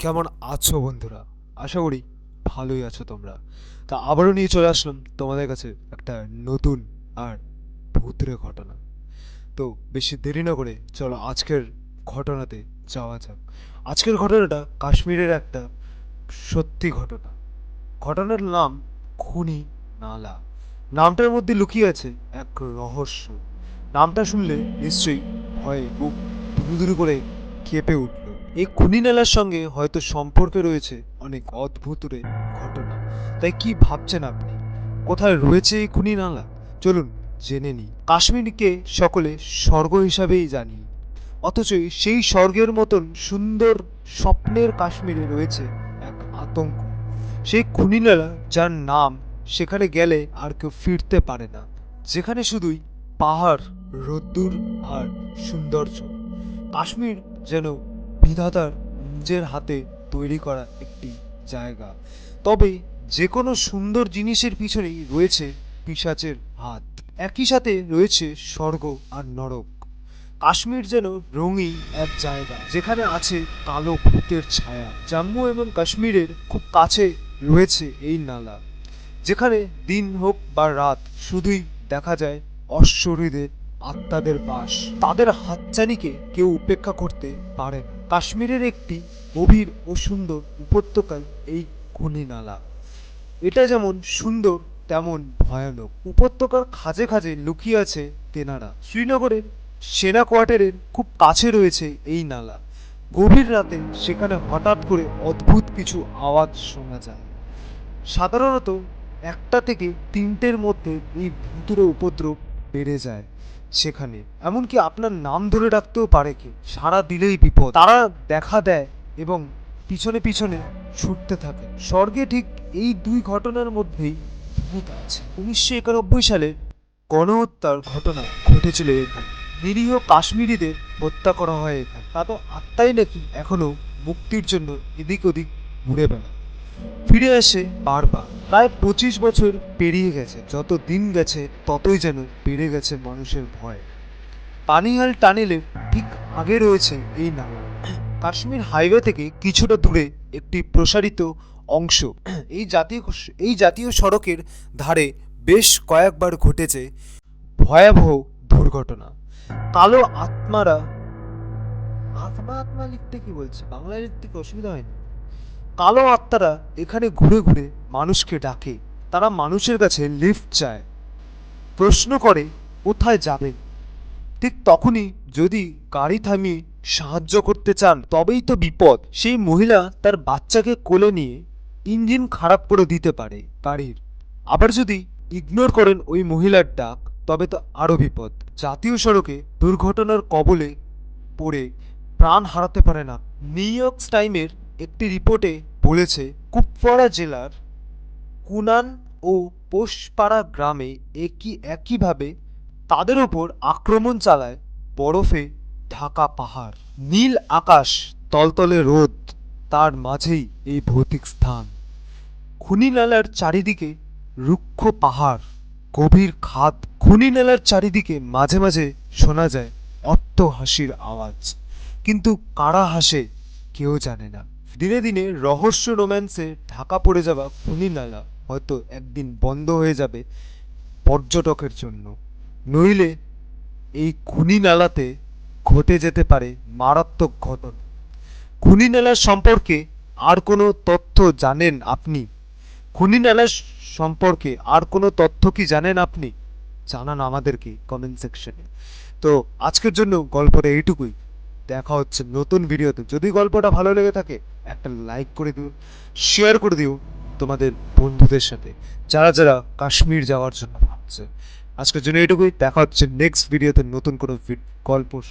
কেমন আছো বন্ধুরা? আশা করি ভালোই আছো তোমরা। তা আবারও নিয়ে চলে আসলাম তোমাদের কাছে একটা নতুন আর ভূতের ঘটনা। তো বেশি দেরি না করে চলো আজকের ঘটনাতে যাওয়া যাক। আজকের ঘটনাটা কাশ্মীরের একটা সত্যি ঘটনা। ঘটনার নাম খুনি নালা। নামটার মধ্যে লুকিয়ে আছে এক রহস্য। নামটা শুনলে নিশ্চয়ই ভয়ে বুক দুরু করে কেঁপে উঠল। এই খুনি নালার সঙ্গে হয়তো সম্পর্কে রয়েছে অনেক অদ্ভুত ঘটনা। তাই কি ভাবছেন আপনি? কোথায় রয়েছে এই খুনি নালা চলুন জেনে নিই। কাশ্মীরকে সকলে স্বর্গ হিসাবেই জানি। অথচ সেই স্বর্গের মতন সুন্দর স্বপ্নের কাশ্মীরে রয়েছে এক আতঙ্ক। সেই খুনি নালা যার নাম সেখানে গেলে আর কেউ ফিরতে পারে না। যেখানে শুধুই পাহাড়, রোদ্দুর আর সৌন্দর্য। কাশ্মীর যেন বিধাতার নিজের হাতে তৈরি করা একটি জায়গা। তবে যে কোনো সুন্দর জিনিসের পিছনেই রয়েছে পিশাচের হাত। একই সাথে রয়েছে স্বর্গ আর নরক। কাশ্মীর যেন রঙিন এক জায়গা, যেখানে আছে কালো ভূতের ছায়া। জম্মু এবং কাশ্মীরের খুব কাছে রয়েছে এই নালা, যেখানে দিন হোক বা রাত, শুধুই দেখা যায় অশ্বরীদের আত্মাদের বাস। তাদের হাতচানিকে কেউ উপেক্ষা করতে পারে না। কাশ্মীরের একটি গভীর ও সুন্দর উপত্যকায় এই খনি নালা এটা যেমন সুন্দর, তেমন ভয়ানক। উপত্যকার খাজে খাজে লুকিয়ে আছে তেনারা। শ্রীনগরের সেনা কোয়ার্টারের খুব কাছে রয়েছে এই নালা। গভীর রাতে সেখানে হঠাৎ করে অদ্ভুত কিছু আওয়াজ শোনা যায়। সাধারণত একটা থেকে তিনটের মধ্যে এই ভূতুরে উপদ্রব বেড়ে যায়। সেখানে। এমনকি আপনার নাম ধরে ডাকতেও পারে কি। সারা দিলেই বিপদ। তারা দেখা দেয় এবং পিছনে পিছনে ছুটতে থাকে। স্বর্গে ঠিক এই দুই ঘটনার মধ্যেই ভূত আছে। উনিশশো একানব্বই সালে গণহত্যার ঘটনা ঘটেছিল এখানে। নিরীহ কাশ্মীরিদের হত্যা করা হয় এখানে। তা তো আত্মাই নাকি এখনও মুক্তির জন্য এদিক ওদিক ঘুরে বেড়ায়। ফিরে আসে বারবার। প্রায় পঁচিশ বছর পেরিয়ে গেছে, যত দিন গেছে, ততই যেন বেড়ে গেছে মানুষের ভয়। পানিহাল টানেলে ঠিক আগে রয়েছে এই নালা। কাশ্মীর হাইওয়ে থেকে কিছুটা দূরে একটি প্রসারিত অংশ। এই জাতীয় এই জাতীয় সড়কের ধারে বেশ কয়েকবার ঘটেছে ভয়াবহ দুর্ঘটনা। কালো আত্মারা, আত্মা আত্মা লিখতে কি বলছে? বাংলায় লিখতে কি অসুবিধা হয়নি? কালো আত্মারা এখানে ঘুরে ঘুরে মানুষকে ডাকে। তারা মানুষের কাছে লিফট চায়। প্রশ্ন করে, কোথায় যাবেন? ঠিক তখনই যদি গাড়ি থামিয়ে সাহায্য করতে চান, তবেই তো বিপদ। সেই মহিলা তার বাচ্চাকে কোলে নিয়ে ইঞ্জিন খারাপ করে দিতে পারে গাড়ির। আবার যদি ইগনোর করেন ওই মহিলার ডাক, তবে তো আরও বিপদ। জাতীয় সড়কে দুর্ঘটনার কবলে পড়ে প্রাণ হারাতে পারে না। নিউ ইয়র্ক টাইমের একটি রিপোর্টে বলেছে কুপওয়ারা জেলার কুনান ও পোষপাড়া গ্রামে একই একইভাবে তাদের ওপর আক্রমণ চালায় বরফে ঢাকা পাহাড়। নীল আকাশ, তলতলে রোদ, তার মাঝেই এই ভৌতিক স্থান। খুনি নালার চারিদিকে রুক্ষ পাহাড়, গভীর খাদ। খুনি নালার চারিদিকে মাঝে মাঝে শোনা যায় অট্ট হাসির আওয়াজ। কিন্তু কারা হাসে কেউ জানে না। দিনে দিনে রহস্য রোম্যান্সে ঢাকা পড়ে যাওয়া খুনি নালা হয়তো একদিন বন্ধ হয়ে যাবে পর্যটকের জন্য। নইলে এই খুনি নালাতে ঘটে যেতে পারে মারাত্মক ঘটনা। খুনি নালার সম্পর্কে আর কোনো তথ্য জানেন আপনি? খুনি নালার সম্পর্কে আর কোনো তথ্য কি জানেন আপনি? জানান আমাদেরকে কমেন্ট সেকশনে তো আজকের জন্য গল্পটা এইটুকুই। দেখা হচ্ছে নতুন ভিডিওতে যদি গল্পটা ভালো লেগে থাকে একটা লাইক করে দিও শেয়ার করে দিও তোমাদের বন্ধুদের সাথে, যারা যারা কাশ্মীর যাওয়ার জন্য ভাবছে। আজকের জন্য এটুকুই দেখা হচ্ছে নেক্সট ভিডিওতে নতুন কোনো গল্প